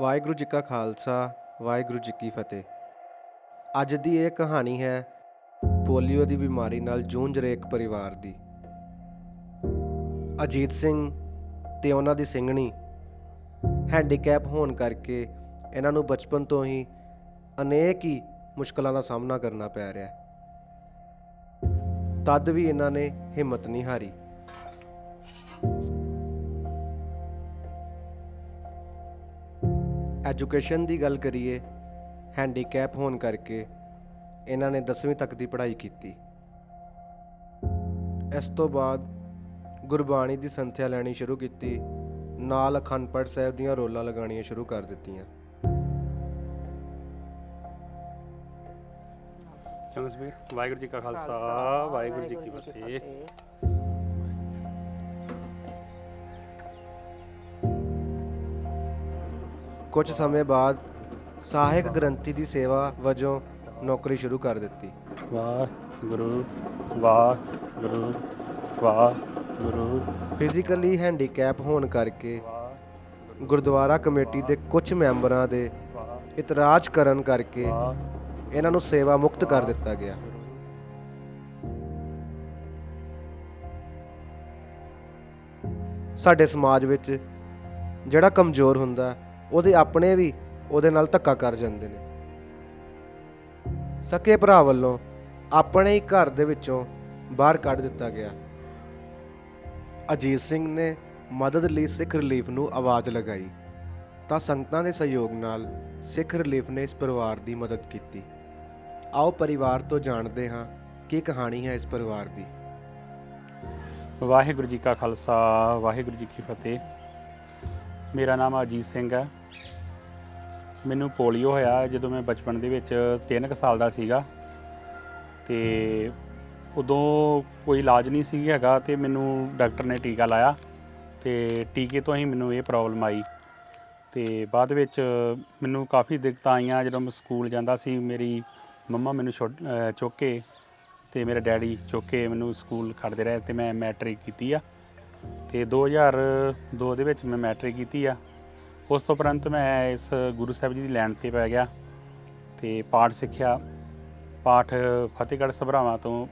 ਵਾਹਿਗੁਰੂ ਜੀ ਕਾ ਖਾਲਸਾ, ਵਾਹਿਗੁਰੂ ਜੀ ਕੀ ਫਤਿਹ। ਅੱਜ ਦੀ ਇਹ ਕਹਾਣੀ ਹੈ ਪੋਲੀਓ ਦੀ ਬਿਮਾਰੀ ਨਾਲ ਜੂਝ ਰਹੇ ਇੱਕ ਪਰਿਵਾਰ ਦੀ। ਅਜੀਤ ਸਿੰਘ ਤੇ ਉਹਨਾਂ ਦੀ ਸਿੰਘਣੀ ਹੈਂਡੀਕੈਪ ਹੋਣ ਕਰਕੇ ਇਹਨਾਂ ਨੂੰ ਬਚਪਨ ਤੋਂ ਹੀ ਅਨੇਕ ਹੀ ਮੁਸ਼ਕਲਾਂ ਦਾ ਸਾਹਮਣਾ ਕਰਨਾ ਪੈ ਰਿਹਾ ਹੈ। ਤਦ ਵੀ ਇਹਨਾਂ ਨੇ ਹਿੰਮਤ ਨਹੀਂ ਹਾਰੀ। ਐਜੂਕੇਸ਼ਨ ਦੀ ਗੱਲ ਕਰੀਏ, ਹੈਂਡੀਕੈਪ ਹੋਣ ਕਰਕੇ ਇਹਨਾਂ ਨੇ 10ਵੀਂ ਤੱਕ ਦੀ ਪੜ੍ਹਾਈ ਕੀਤੀ। ਇਸ ਤੋਂ ਬਾਅਦ ਗੁਰਬਾਣੀ ਦੀ ਸੰਥਿਆ ਲੈਣੀ ਸ਼ੁਰੂ ਕੀਤੀ, ਨਾਲ ਅਖੰਡ ਪਾਠ ਸਾਹਿਬ ਦੀਆਂ ਰੋਲਾਂ ਲਗਾਉਣੀਆਂ ਸ਼ੁਰੂ ਕਰ ਦਿੱਤੀਆਂ। ਚੰਗਾ ਵਾਹਿਗੁਰੂ ਜੀ ਕਾ ਖਾਲਸਾ, ਵਾਹਿਗੁਰੂ ਜੀ ਕੀ ਫਤਿਹ। ਕੁਝ ਸਮੇਂ ਬਾਅਦ ਸਹਾਇਕ ਗ੍ਰੰਥੀ ਦੀ ਸੇਵਾ ਵਜੋਂ ਨੌਕਰੀ ਸ਼ੁਰੂ ਕਰ ਦਿੱਤੀ। ਵਾਹਿਗੁਰੂ ਵਾਹਿਗੁਰੂ ਵਾਹਿਗੁਰੂ। ਫਿਜ਼ੀਕਲੀ ਹੈਂਡੀਕੈਪ ਹੋਣ ਕਰਕੇ ਗੁਰਦੁਆਰਾ ਕਮੇਟੀ ਦੇ ਕੁਝ ਮੈਂਬਰਾਂ ਦੇ ਇਤਰਾਜ਼ ਕਰਨ ਕਰਕੇ ਇਹਨਾਂ ਨੂੰ ਸੇਵਾ ਮੁਕਤ ਕਰ ਦਿੱਤਾ ਗਿਆ। ਸਾਡੇ ਸਮਾਜ ਵਿੱਚ ਜਿਹੜਾ ਕਮਜ਼ੋਰ ਹੁੰਦਾ ਉਹਦੇ ਆਪਣੇ ਵੀ ਉਹਦੇ ਨਾਲ ਧੱਕਾ ਕਰ ਜਾਂਦੇ ਨੇ। ਸਕੇ ਭਰਾ ਵੱਲੋਂ ਆਪਣੇ ਹੀ ਘਰ ਦੇ ਵਿੱਚੋਂ ਬਾਹਰ ਕੱਢ ਦਿੱਤਾ ਗਿਆ। ਅਜੀਤ ਸਿੰਘ ਨੇ ਮਦਦ ਲਈ ਸਿੱਖ ਰਿਲੀਫ ਨੂੰ ਆਵਾਜ਼ ਲਗਾਈ ਤਾਂ ਸੰਗਤਾਂ ਦੇ ਸਹਿਯੋਗ ਨਾਲ ਸਿੱਖ ਰਿਲੀਫ ਨੇ ਇਸ ਪਰਿਵਾਰ ਦੀ ਮਦਦ ਕੀਤੀ। ਆਓ ਪਰਿਵਾਰ ਤੋਂ ਜਾਣਦੇ ਹਾਂ ਕੀ ਕਹਾਣੀ ਹੈ ਇਸ ਪਰਿਵਾਰ ਦੀ। ਵਾਹਿਗੁਰੂ ਜੀ ਕਾ ਖਾਲਸਾ, ਵਾਹਿਗੁਰੂ ਜੀ ਕੀ ਫਤਿਹ। ਮੇਰਾ ਨਾਮ ਅਜੀਤ ਸਿੰਘ ਹੈ। ਮੈਨੂੰ ਪੋਲੀਓ ਹੋਇਆ ਜਦੋਂ ਮੈਂ ਬਚਪਨ ਦੇ ਵਿੱਚ 3 ਸਾਲ ਦਾ ਸੀਗਾ। ਤੇ ਉਦੋਂ ਕੋਈ ਇਲਾਜ ਨਹੀਂ ਸੀ ਹੈਗਾ ਤੇ ਮੈਨੂੰ ਡਾਕਟਰ ਨੇ ਟੀਕਾ ਲਾਇਆ ਤੇ ਟੀਕੇ ਤੋਂ ਹੀ ਮੈਨੂੰ ਇਹ ਪ੍ਰੋਬਲਮ ਆਈ। ਤੇ ਬਾਅਦ ਵਿੱਚ ਮੈਨੂੰ ਕਾਫੀ ਦਿੱਕਤਾਂ ਆਈਆਂ। ਜਦੋਂ ਮੈਂ ਸਕੂਲ ਜਾਂਦਾ ਸੀ, ਮੇਰੀ ਮੰਮਾ ਮੈਨੂੰ ਛੁੱਟ- ਅਹ, ਚੁੱਕ ਕੇ ਤੇ ਮੇਰੇ ਡੈਡੀ ਚੁੱਕ ਕੇ ਮੈਨੂੰ ਸਕੂਲ ਖੜਦੇ ਰਹੇ ਤੇ ਮੈਂ ਮੈਟ੍ਰਿਕ ਕੀਤੀ ਆ। ਤੇ 2002 ਦੇ ਵਿੱਚ ਮੈਂ ਮੈਟ੍ਰਿਕ ਕੀਤੀ ਆ। ਉਸ ਤੋਂ ਉਪਰੰਤ ਮੈਂ ਇਸ ਗੁਰੂ ਸਾਹਿਬ ਜੀ ਦੀ ਲੈਣ ਤੇ ਪੈ ਗਿਆ ਤੇ ਪਾਠ ਸਿੱਖਿਆ। ਪਾਠ ਫਤਿਹਗੜ੍ਹ ਸਭਰਾਵਾਂ ਤੋਂ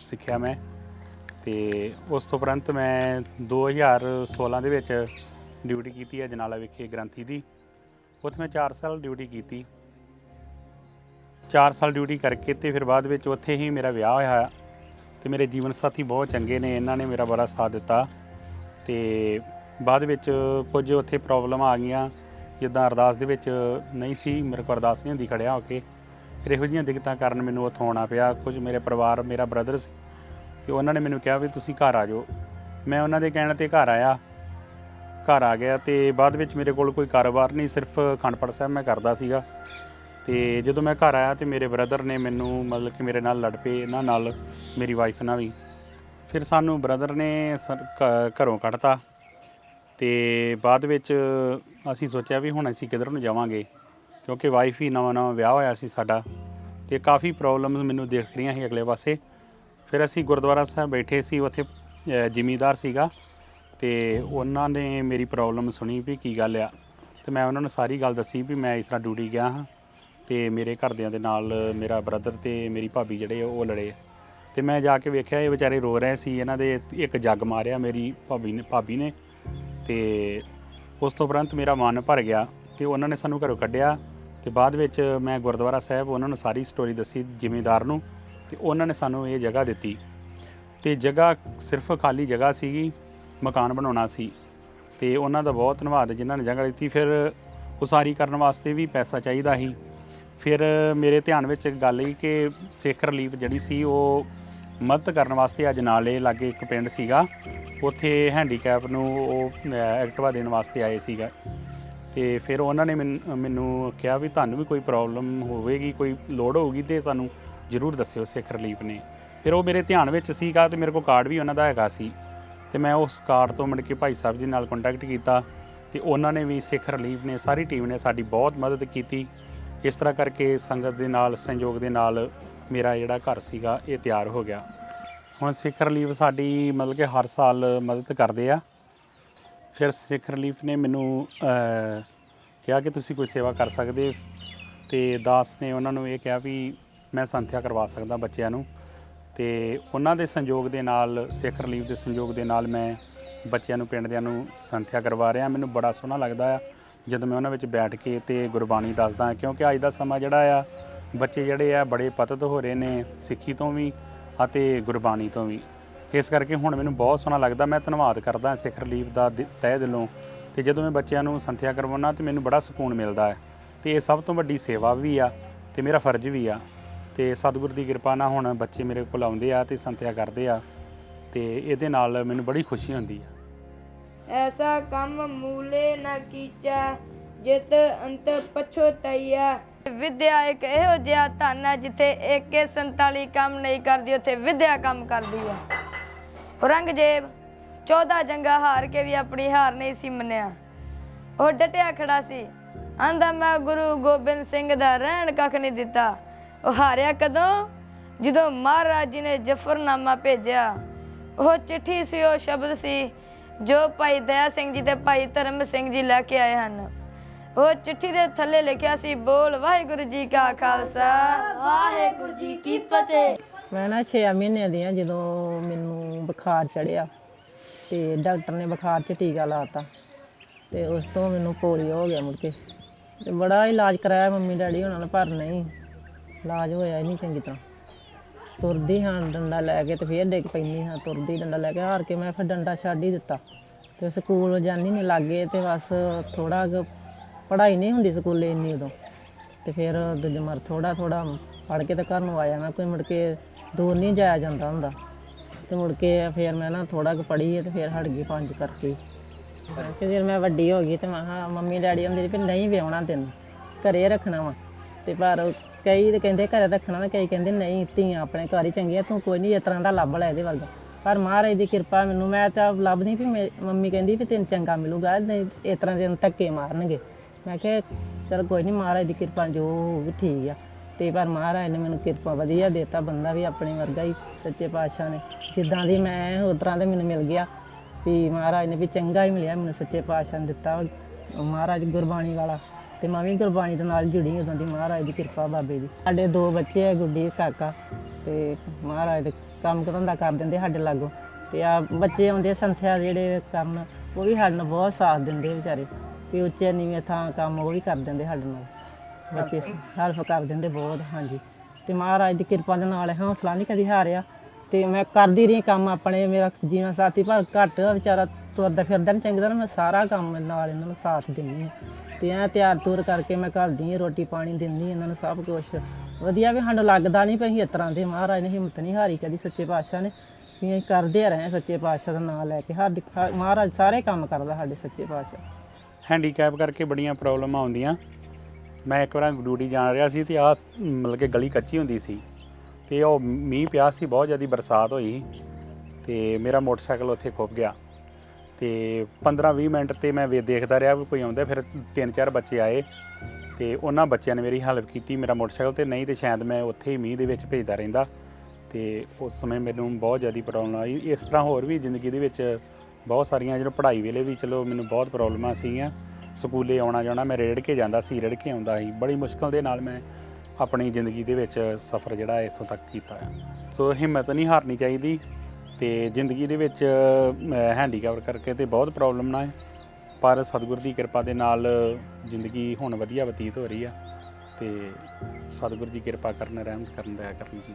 ਸਿੱਖਿਆ ਮੈਂ ਤੇ ਉਸ ਤੋਂ ਉਪਰੰਤ ਮੈਂ 2016 ਦੇ ਵਿੱਚ ਡਿਊਟੀ ਕੀਤੀ ਹੈ ਜਨਾਲਾ ਵਿਖੇ ਗ੍ਰੰਥੀ ਦੀ। ਉੱਥੇ ਮੈਂ 4 ਸਾਲ ਡਿਊਟੀ ਕੀਤੀ। 4 ਸਾਲ ਡਿਊਟੀ ਕਰਕੇ ਤੇ ਫਿਰ ਬਾਅਦ ਵਿੱਚ ਉੱਥੇ ਹੀ ਮੇਰਾ ਵਿਆਹ ਹੋਇਆ ਤੇ ਮੇਰੇ ਜੀਵਨ ਸਾਥੀ ਬਹੁਤ ਚੰਗੇ ਨੇ, ਇਹਨਾਂ ਨੇ ਮੇਰਾ ਬੜਾ ਸਾਥ ਦਿੱਤਾ ਤੇ ਬਾਅਦ ਵਿੱਚ ਕੁਝ ਉੱਥੇ ਪ੍ਰੋਬਲਮ ਆ ਗਈਆਂ, ਜਿੱਦਾਂ ਅਰਦਾਸ ਦੇ ਵਿੱਚ ਨਹੀਂ ਸੀ, ਮੇਰੇ ਕੋਲ ਅਰਦਾਸ ਨਹੀਂ ਹੁੰਦੀ, ਖੜਿਆ ਹੋ ਕੇ। ਫਿਰ ਇਹੋ ਜਿਹੀਆਂ ਦਿੱਕਤਾਂ ਕਾਰਨ ਮੈਨੂੰ ਉੱਥੋਂ ਆਉਣਾ ਪਿਆ, ਕੁਝ ਮੇਰੇ ਪਰਿਵਾਰ, ਮੇਰਾ ਬ੍ਰਦਰ ਸੀ ਤੇ ਉਹਨਾਂ ਨੇ ਮੈਨੂੰ ਕਿਹਾ ਵੀ ਤੁਸੀਂ ਘਰ ਆ ਜਾਓ। ਮੈਂ ਉਹਨਾਂ ਦੇ ਕਹਿਣ ਤੇ ਘਰ ਆਇਆ, ਘਰ ਆ ਗਿਆ ਤੇ ਬਾਅਦ ਵਿੱਚ ਮੇਰੇ ਕੋਲ ਕੋਈ ਕਾਰੋਬਾਰ ਨਹੀਂ, ਸਿਰਫ ਖੰਡਪੜ ਸਾਹਿਬ ਮੈਂ ਕਰਦਾ ਸੀਗਾ। ਤੇ ਜਦੋਂ ਮੈਂ ਘਰ ਆਇਆ ਤੇ ਮੇਰੇ ਬ੍ਰਦਰ ਨੇ ਮੈਨੂੰ ਮਤਲਬ ਕਿ ਮੇਰੇ ਨਾਲ ਲੜ ਪਏ, ਇਹਨਾਂ ਨਾਲ, ਮੇਰੀ ਵਾਈਫ ਨਾਲ ਵੀ। ਫਿਰ ਸਾਨੂੰ ਬ੍ਰਦਰ ਨੇ ਸਰ- ਘਰੋਂ ਕੱਢਤਾ। ਤੇ ਬਾਅਦ ਵਿੱਚ ਅਸੀਂ ਸੋਚਿਆ ਵੀ ਹੁਣ ਅਸੀਂ ਕਿੱਧਰ ਨੂੰ ਜਾਵਾਂਗੇ, ਕਿਉਂਕਿ ਵਾਈਫ ਹੀ ਨਵਾਂ ਨਵਾਂ ਵਿਆਹ ਹੋਇਆ ਸੀ ਸਾਡਾ ਤੇ ਕਾਫੀ ਪ੍ਰੋਬਲਮਸ ਮੈਨੂੰ ਦਿਖ ਰਹੀਆਂ ਸੀ ਅਗਲੇ ਪਾਸੇ। ਫਿਰ ਅਸੀਂ ਗੁਰਦੁਆਰਾ ਸਾਹਿਬ ਬੈਠੇ ਸੀ, ਉੱਥੇ ਜ਼ਿਮੀਦਾਰ ਸੀਗਾ ਤੇ ਉਹਨਾਂ ਨੇ ਮੇਰੀ ਪ੍ਰੋਬਲਮ ਸੁਣੀ ਵੀ ਕੀ ਗੱਲ ਆ। ਤੇ ਮੈਂ ਉਹਨਾਂ ਨੂੰ ਸਾਰੀ ਗੱਲ ਦੱਸੀ ਵੀ ਮੈਂ ਇਸ ਤਰ੍ਹਾਂ ਡਿਊਟੀ ਗਿਆ ਹਾਂ ਤੇ ਮੇਰੇ ਘਰਦਿਆਂ ਦੇ ਨਾਲ ਮੇਰਾ ਬ੍ਰਦਰ ਤੇ ਮੇਰੀ ਭਾਬੀ ਜਿਹੜੇ ਉਹ ਲੜੇ ਤੇ ਮੈਂ ਜਾ ਕੇ ਵੇਖਿਆ, ਇਹ ਵਿਚਾਰੇ ਰੋ ਰਹੇ ਸੀ, ਇਹਨਾਂ ਦੇ ਇੱਕ ਜੱਗ ਮਾਰਿਆ ਮੇਰੀ ਭਾਬੀ ਨੇ ਭਾਬੀ ਨੇ ਤੇ ਉਸ ਤੋਂ ਉਪਰੰਤ ਮੇਰਾ ਮਨ ਭਰ ਗਿਆ ਤੇ ਉਹਨਾਂ ਨੇ ਸਾਨੂੰ ਘਰੋਂ ਕੱਢਿਆ ਤੇ ਬਾਅਦ ਵਿੱਚ ਮੈਂ ਗੁਰਦੁਆਰਾ ਸਾਹਿਬ ਉਹਨਾਂ ਨੂੰ ਸਾਰੀ ਸਟੋਰੀ ਦੱਸੀ ਜ਼ਿਮੀਂਦਾਰ ਨੂੰ ਤੇ ਉਹਨਾਂ ਨੇ ਸਾਨੂੰ ਇਹ ਜਗ੍ਹਾ ਦਿੱਤੀ। ਤੇ ਜਗ੍ਹਾ ਸਿਰਫ ਖਾਲੀ ਜਗ੍ਹਾ ਸੀਗੀ, ਮਕਾਨ ਬਣਾਉਣਾ ਸੀ ਤੇ ਉਹਨਾਂ ਦਾ ਬਹੁਤ ਧੰਨਵਾਦ ਜਿਨ੍ਹਾਂ ਨੇ ਜਗ੍ਹਾ ਦਿੱਤੀ। ਫਿਰ ਉਸਾਰੀ ਕਰਨ ਵਾਸਤੇ ਵੀ ਪੈਸਾ ਚਾਹੀਦਾ ਸੀ। ਫਿਰ ਮੇਰੇ ਧਿਆਨ ਵਿੱਚ ਇੱਕ ਗੱਲ ਆਈ ਕਿ ਸਿੱਖ ਰਿਲੀਫ ਜਿਹੜੀ ਸੀ ਉਹ ਮਦਦ ਕਰਨ ਵਾਸਤੇ ਅੱਜ ਨਾਲੇ ਲਾਗੇ ਇੱਕ ਪਿੰਡ ਸੀਗਾ। ਉੱਥੇ ਹੈਂਡੀਕੈਪ ਨੂੰ ਉਹ ਅਹ, ਐਕਟਿਵਾ ਦੇਣ ਵਾਸਤੇ ਆਏ ਸੀਗਾ। ਤੇ ਫਿਰ ਉਹਨਾਂ ਨੇ ਮੈਨ- ਮੈਨੂੰ ਕਿਹਾ ਵੀ ਤੁਹਾਨੂੰ ਵੀ ਕੋਈ ਪ੍ਰੋਬਲਮ ਹੋਵੇਗੀ ਕੋਈ ਲੋੜ ਹੋਊਗੀ ਤੇ ਸਾਨੂੰ ਜ਼ਰੂਰ ਦੱਸਿਓ ਸਿੱਖ ਰਿਲੀਫ ਨੇ। ਫਿਰ ਉਹ ਮੇਰੇ ਧਿਆਨ ਵਿੱਚ ਸੀਗਾ ਤੇ ਮੇਰੇ ਕੋਲ ਕਾਰਡ ਵੀ ਉਹਨਾਂ ਦਾ ਹੈਗਾ ਸੀ। ਤੇ ਮੈਂ ਉਸ ਕਾਰਡ ਤੋਂ ਮੁੜ ਕੇ ਭਾਈ ਸਾਹਿਬ ਜੀ ਨਾਲ ਕੰਟੈਕਟ ਕੀਤਾ ਤੇ ਉਹਨਾਂ ਨੇ ਵੀ ਸਿੱਖ ਰਿਲੀਫ ਨੇ ਸਾਰੀ ਟੀਮ ਨੇ ਸਾਡੀ ਬਹੁਤ ਮਦਦ ਕੀਤੀ। ਇਸ ਤਰ੍ਹਾਂ ਕਰਕੇ ਸੰਗਤ ਦੇ ਨਾਲ ਸੰਯੋਗ ਦੇ ਨਾਲ ਮੇਰਾ ਜਿਹੜਾ ਘਰ ਸੀਗਾ ਇਹ ਤਿਆਰ ਹੋ ਗਿਆ। ਹੁਣ ਸਿੱਖ ਰਿਲੀਫ ਸਾਡੀ ਮਤਲਬ ਕਿ ਹਰ ਸਾਲ ਮਦਦ ਕਰਦੇ ਆ। ਫਿਰ ਸਿੱਖ ਰਿਲੀਫ ਨੇ ਮੈਨੂੰ ਕਿਹਾ ਕਿ ਤੁਸੀਂ ਕੋਈ ਸੇਵਾ ਕਰ ਸਕਦੇ ਤੇ ਦਾਸ ਨੇ ਉਹਨਾਂ ਨੂੰ ਇਹ ਕਿਹਾ ਵੀ ਮੈਂ ਸੰਥਿਆ ਕਰਵਾ ਸਕਦਾ ਬੱਚਿਆਂ ਨੂੰ ਤੇ ਉਹਨਾਂ ਦੇ ਸੰਯੋਗ ਦੇ ਨਾਲ, ਸਿੱਖ ਰਿਲੀਫ ਦੇ ਸੰਯੋਗ ਦੇ ਨਾਲ ਮੈਂ ਬੱਚਿਆਂ ਨੂੰ ਪਿੰਡ ਦਿਆਂ ਨੂੰ ਸੰਥਿਆ ਕਰਵਾ ਰਿਹਾ। ਮੈਨੂੰ ਬੜਾ ਸੋਹਣਾ ਲੱਗਦਾ ਆ ਜਦੋਂ ਮੈਂ ਉਹਨਾਂ ਵਿੱਚ ਬੈਠ ਕੇ ਤੇ ਗੁਰਬਾਣੀ ਦੱਸਦਾ, ਕਿਉਂਕਿ ਅੱਜ ਦਾ ਸਮਾਂ ਜਿਹੜਾ ਆ, ਬੱਚੇ ਜਿਹੜੇ ਆ ਬੜੇ ਪਤਤ ਹੋ ਰਹੇ ਨੇ ਸਿੱਖੀ ਤੋਂ ਵੀ। ਅਤੇ ਗੁਰਬਾਣੀ ਤੋਂ ਵੀ। ਇਸ ਕਰਕੇ ਹੁਣ ਮੈਨੂੰ ਬਹੁਤ ਸੋਹਣਾ ਲੱਗਦਾ। ਮੈਂ ਧੰਨਵਾਦ ਕਰਦਾ ਸਿੱਖ ਰਿਲੀਫ ਦਾ ਦਿ- ਤਹਿ ਦਿਲੋਂ। ਤੇ ਜਦੋਂ ਮੈਂ ਬੱਚਿਆਂ ਨੂੰ ਸੰਥਿਆ ਕਰਵਾਉਣਾ ਤੇ ਮੈਨੂੰ ਬੜਾ ਸਕੂਨ ਮਿਲਦਾ ਹੈ। ਤੇ ਇਹ ਸਭ ਤੋਂ ਵੱਡੀ ਸੇਵਾ ਵੀ ਆ ਤੇ ਮੇਰਾ ਫਰਜ਼ ਵੀ ਆ। ਤੇ ਸਤਿਗੁਰ ਦੀ ਕਿਰਪਾ ਨਾਲ ਹੁਣ ਬੱਚੇ ਮੇਰੇ ਕੋਲ ਆਉਂਦੇ ਆ ਤੇ ਸੰਥਿਆ ਕਰਦੇ ਆ। ਤੇ ਇਹਦੇ ਨਾਲ ਮੈਨੂੰ ਬੜੀ ਖੁਸ਼ੀ ਹੁੰਦੀ ਆ। ਐਸਾ ਕੰਮ ਮੂਲੇ ਨਾ ਕੀਚਾ, ਜਿਤ ਅੰਤ ਪਛੋਤਈਆ ਵਿਦਿਆ ਇੱਕ ਇਹੋ ਜਿਹਾ ਧਨ ਹੈ ਜਿੱਥੇ 147 ਕੰਮ ਨਹੀਂ ਕਰਦੀ, ਉੱਥੇ ਵਿਦਿਆ ਕੰਮ ਕਰਦੀ ਹੈ। ਔਰੰਗਜ਼ੇਬ 14 ਜੰਗਾਂ ਹਾਰ ਕੇ ਵੀ ਆਪਣੀ ਹਾਰ ਨਹੀਂ ਸੀ ਮੰਨਿਆ। ਉਹ ਡਟਿਆ ਖੜਾ ਸੀ। ਆਂਦਾ ਮੈਂ ਗੁਰੂ ਗੋਬਿੰਦ ਸਿੰਘ ਦਾ ਰਹਿਣ ਕੱਖ ਨਹੀਂ ਦਿੱਤਾ। ਉਹ ਹਾਰਿਆ ਕਦੋਂ? ਜਦੋਂ ਮਹਾਰਾਜ ਜੀ ਨੇ ਜਫਰਨਾਮਾ ਭੇਜਿਆ। ਉਹ ਚਿੱਠੀ ਸੀ, ਉਹ ਸ਼ਬਦ ਸੀ, ਜੋ ਭਾਈ ਦਇਆ ਸਿੰਘ ਜੀ ਤੇ ਭਾਈ ਧਰਮ ਸਿੰਘ ਜੀ ਲੈ ਕੇ ਆਏ ਹਨ। ਉਹ ਚਿੱਠੀ ਦੇ ਥੱਲੇ ਲਿਖਿਆ ਸੀ ਬੋਲ ਵਾਹਿਗੁਰੂ ਜੀ ਕਾ ਖਾਲਸਾ। ਮੈਂ ਨਾ 6 ਮਹੀਨਿਆਂ ਦੀ ਆ ਜਦੋਂ ਮੈਨੂੰ ਬੁਖਾਰ ਚੜਿਆ ਤੇ ਡਾਕਟਰ ਨੇ ਬੁਖਾਰ 'ਚ ਟੀਕਾ ਲਾਤਾ ਤੇ ਉਸ ਤੋਂ ਮੈਨੂੰ ਪੋਲੀਓ ਹੋ ਗਿਆ ਮੁੜ ਕੇ। ਤੇ ਬੜਾ ਇਲਾਜ ਕਰਾਇਆ ਮੰਮੀ ਡੈਡੀ ਉਹਨਾਂ ਨੇ ਪਰ ਨਹੀਂ ਇਲਾਜ ਹੋਇਆ ਹੀ ਨਹੀਂ ਚੰਗੀ ਤਰ੍ਹਾਂ। ਤੁਰਦੀ ਹਾਂ ਡੰਡਾ ਲੈ ਕੇ ਤੇ ਫੇਰ ਡਿੱਗ ਪੈਂਦੀ ਹਾਂ ਤੁਰਦੀ ਡੰਡਾ ਲੈ ਕੇ ਹਾਰ ਕੇ ਮੈਂ ਫਿਰ ਡੰਡਾ ਛੱਡ ਹੀ ਦਿੱਤਾ। ਤੇ ਸਕੂਲ ਜਾਣੀ ਨਹੀਂ ਲੱਗੇ ਤੇ ਬਸ ਥੋੜਾ ਕੁ ਪੜ੍ਹਾਈ ਨਹੀਂ ਹੁੰਦੀ ਸਕੂਲੇ ਇੰਨੀ ਉਦੋਂ। ਤੇ ਫਿਰ ਦੂਜੇ ਮਰ ਥੋੜਾ ਥੋੜਾ ਪੜ੍ਹ ਕੇ ਤੇ ਘਰ ਨੂੰ ਆਇਆ ਮੈਂ, ਕੋਈ ਮੁੜ ਕੇ ਦੂਰ ਨਹੀਂ ਜਾਇਆ ਜਾਂਦਾ ਹੁੰਦਾ। ਤੇ ਮੁੜ ਕੇ ਫਿਰ ਮੈਂ ਨਾ ਥੋੜਾ ਕੁ ਪੜ੍ਹੀ ਤੇ ਫਿਰ ਹਟ ਗਈ ਪੰਜ ਕਰਕੇ। ਤੇ ਫਿਰ ਮੈਂ ਵੱਡੀ ਹੋ ਗਈ ਤੇ ਮੈਂ ਕਿਹਾ, ਮੰਮੀ ਡੈਡੀ ਹੁੰਦੇ ਵੀ ਨਹੀਂ ਵਿਆਹਣਾ ਤੈਨੂੰ ਘਰੇ ਰੱਖਣਾ ਵਾ। ਤੇ ਪਰ ਕਈ ਤੇ ਕਹਿੰਦੇ ਘਰੇ ਰੱਖਣਾ ਤੇ ਕਈ ਕਹਿੰਦੇ ਨਹੀਂ, ਧੀਆਂ ਆਪਣੇ ਘਰ ਹੀ ਚੰਗੀਆਂ, ਤੂੰ ਕੋਈ ਨਹੀਂ, ਇਸ ਤਰ੍ਹਾਂ ਦਾ ਲੱਭ ਲੈ ਇਹਦੇ ਵਰਗਾ। ਪਰ ਮਹਾਰਾਜ ਦੀ ਕਿਰਪਾ ਮੈਨੂੰ, ਮੈਂ ਤਾਂ ਲੱਭਦੀ ਵੀ ਮੇ- ਮੰਮੀ ਕਹਿੰਦੀ ਵੀ ਤੈਨੂੰ ਚੰਗਾ ਮਿਲੂਗਾ, ਨਹੀਂ ਇਸ ਤਰ੍ਹਾਂ ਦੇ ਧੱਕੇ ਮਾਰਨਗੇ। ਮੈਂ ਕਿਹਾ, ਚਲ ਕੋਈ ਨਹੀਂ ਮਹਾਰਾਜ ਦੀ ਕਿਰਪਾ ਜੋ ਵੀ ਠੀਕ ਆ। ਤੇ ਪਰ ਮਹਾਰਾਜ ਨੇ ਮੈਨੂੰ ਕਿਰਪਾ ਵਧੀਆ ਦਿੱਤਾ, ਬੰਦਾ ਵੀ ਆਪਣੇ ਵਰਗਾ ਹੀ ਸੱਚੇ ਪਾਤਸ਼ਾਹ ਨੇ। ਜਿੱਦਾਂ ਦੀ ਮੈਂ ਉਤਰਾਂ ਦਾ ਮੈਨੂੰ ਮਿਲ ਗਿਆ ਵੀ ਮਹਾਰਾਜ ਨੇ ਵੀ ਚੰਗਾ ਹੀ ਮਿਲਿਆ, ਮੈਨੂੰ ਸੱਚੇ ਪਾਤਸ਼ਾਹ ਨੇ ਦਿੱਤਾ ਮਹਾਰਾਜ ਗੁਰਬਾਣੀ ਵਾਲਾ। ਤੇ ਮੈਂ ਵੀ ਗੁਰਬਾਣੀ ਦੇ ਨਾਲ ਜੁੜੀ ਉਦੋਂ ਦੀ ਮਹਾਰਾਜ ਦੀ ਕਿਰਪਾ ਬਾਬੇ ਦੀ। ਸਾਡੇ ਦੋ ਬੱਚੇ ਆ, ਗੁੱਡੀ ਕਾਕਾ। ਤੇ ਮਹਾਰਾਜ ਦੇ ਕੰਮ ਧੰਦਾ ਕਰ ਦਿੰਦੇ ਸਾਡੇ ਲਾਗੋਂ। ਤੇ ਆ ਬੱਚੇ ਆਉਂਦੇ ਸੰਥਿਆ ਜਿਹੜੇ ਕਰਨ, ਉਹ ਵੀ ਸਾਡੇ ਨਾਲ ਬਹੁਤ ਸਾਥ ਦਿੰਦੇ ਵਿਚਾਰੇ। ਵੀ ਉੱਚੇ ਨੀਵੇਂ ਥਾਂ ਕੰਮ ਉਹ ਵੀ ਕਰ ਦਿੰਦੇ ਸਾਡੇ ਨਾਲ। ਬੱਚੇ ਹੈਲਪ ਕਰ ਦਿੰਦੇ ਬਹੁਤ, ਹਾਂਜੀ। ਤੇ ਮਹਾਰਾਜ ਦੀ ਕਿਰਪਾ ਦੇ ਨਾਲ ਹੌਸਲਾ ਨਹੀਂ ਕਦੀ ਹਾਰਿਆ। ਤੇ ਮੈਂ ਕਰਦੀ ਰਹੀ ਕੰਮ ਆਪਣੇ, ਮੇਰਾ ਜੀਵਨ ਸਾਥੀ ਪਰ ਘੱਟ ਆ ਵਿਚਾਰਾ, ਤੁਰਦਾ ਫਿਰਦਾ ਨਹੀਂ ਚੰਗੀ ਤਰ੍ਹਾਂ, ਮੈਂ ਸਾਰਾ ਕੰਮ ਨਾਲ ਇਹਨਾਂ ਨੂੰ ਸਾਥ ਦਿੰਦੀ ਹਾਂ। ਤੇ ਐ ਤਿਆਰ ਤੁਰ ਕਰਕੇ ਮੈਂ ਘੱਲਦੀ ਹਾਂ ਰੋਟੀ ਪਾਣੀ ਦਿੰਦੀ ਇਹਨਾਂ ਨੂੰ ਸਭ ਕੁਝ ਵਧੀਆ ਵੀ ਸਾਨੂੰ ਲੱਗਦਾ ਨਹੀਂ ਪਈ ਇਸ ਤਰ੍ਹਾਂ ਦੇ, ਮਹਾਰਾਜ ਨੇ ਹਿੰਮਤ ਨਹੀਂ ਹਾਰੀ ਕਦੀ ਸੱਚੇ ਪਾਤਸ਼ਾਹ ਨੇ। ਵੀ ਅਸੀਂ ਕਰਦੇ ਰਹੇ ਸੱਚੇ ਪਾਤਸ਼ਾਹ ਦਾ ਨਾਮ ਲੈ ਕੇ ਹਰ, ਮਹਾਰਾਜ ਸਾਰੇ ਕੰਮ ਕਰਦਾ ਸਾਡੇ ਸੱਚੇ ਪਾਤਸ਼ਾਹ। ਹੈਂਡੀਕੈਪ ਕਰਕੇ ਬੜੀਆਂ ਪ੍ਰੋਬਲਮਾਂ ਆਉਂਦੀਆਂ। ਮੈਂ ਇੱਕ ਵਾਰ ਡਿਊਟੀ ਜਾਣ ਰਿਹਾ ਸੀ ਤੇ ਆ ਮਤਲਬ ਕਿ ਗਲੀ ਕੱਚੀ ਹੁੰਦੀ ਸੀ ਤੇ ਉਹ ਮੀਂਹ ਪਿਆ ਸੀ, ਬਹੁਤ ਜ਼ਿਆਦਾ ਬਰਸਾਤ ਹੋਈ ਤੇ ਮੇਰਾ ਮੋਟਰਸਾਈਕਲ ਉੱਥੇ ਖੁੱਭ ਗਿਆ। ਤੇ 15-20 ਮਿੰਟ ਤੇ ਮੈਂ ਵੇ ਦੇਖਦਾ ਰਿਹਾ ਵੀ ਕੋਈ ਆਉਂਦਾ, ਫਿਰ ਤਿੰਨ ਚਾਰ ਬੱਚੇ ਆਏ ਤੇ ਉਹਨਾਂ ਬੱਚਿਆਂ ਨੇ ਮੇਰੀ ਹੈਲਪ ਕੀਤੀ ਮੇਰਾ ਮੋਟਰਸਾਈਕਲ ਤੇ, ਨਹੀਂ ਤੇ ਸ਼ਾਇਦ ਮੈਂ ਉੱਥੇ ਹੀ ਮੀਂਹ ਦੇ ਵਿੱਚ ਭੇਜਦਾ ਰਹਿੰਦਾ ਤੇ ਉਸ ਸਮੇਂ ਮੈਨੂੰ ਬਹੁਤ ਜ਼ਿਆਦਾ ਪ੍ਰੋਬਲਮ ਆਈ। ਇਸ ਤਰ੍ਹਾਂ ਹੋਰ ਵੀ ਜ਼ਿੰਦਗੀ ਦੇ ਵਿੱਚ ਬਹੁਤ ਸਾਰੀਆਂ ਜਦੋਂ ਪੜ੍ਹਾਈ ਵੇਲੇ ਵੀ ਚਲੋ ਮੈਨੂੰ ਬਹੁਤ ਪ੍ਰੋਬਲਮਾਂ ਸੀਗੀਆਂ। ਸਕੂਲੇ ਆਉਣਾ ਜਾਣਾ, ਮੈਂ ਰੇੜ ਕੇ ਜਾਂਦਾ ਸੀ ਰੇੜ ਕੇ ਆਉਂਦਾ ਸੀ। ਬੜੀ ਮੁਸ਼ਕਲ ਦੇ ਨਾਲ ਮੈਂ ਆਪਣੀ ਜ਼ਿੰਦਗੀ ਦੇ ਵਿੱਚ ਸਫ਼ਰ ਜਿਹੜਾ ਇੱਥੋਂ ਤੱਕ ਕੀਤਾ ਹੈ ਸੋ ਹਿੰਮਤ ਨਹੀਂ ਹਾਰਨੀ ਚਾਹੀਦੀ ਤੇ ਜ਼ਿੰਦਗੀ ਦੇ ਵਿੱਚ ਹੈਂਡੀਕੈਪ ਕਰਕੇ ਤੇ ਬਹੁਤ ਪ੍ਰੋਬਲਮ ਨਾ ਹੈ ਪਰ ਸਤਿਗੁਰ ਦੀ ਕਿਰਪਾ ਦੇ ਨਾਲ ਜ਼ਿੰਦਗੀ ਹੁਣ ਵਧੀਆ ਬਤੀਤ ਹੋ ਰਹੀ ਆ ਤੇ ਸਤਿਗੁਰ ਦੀ ਕਿਰਪਾ ਕਰਨ, ਰਹਿਮਤ ਕਰਨ, ਦਇਆ ਕਰਨ ਜੀ।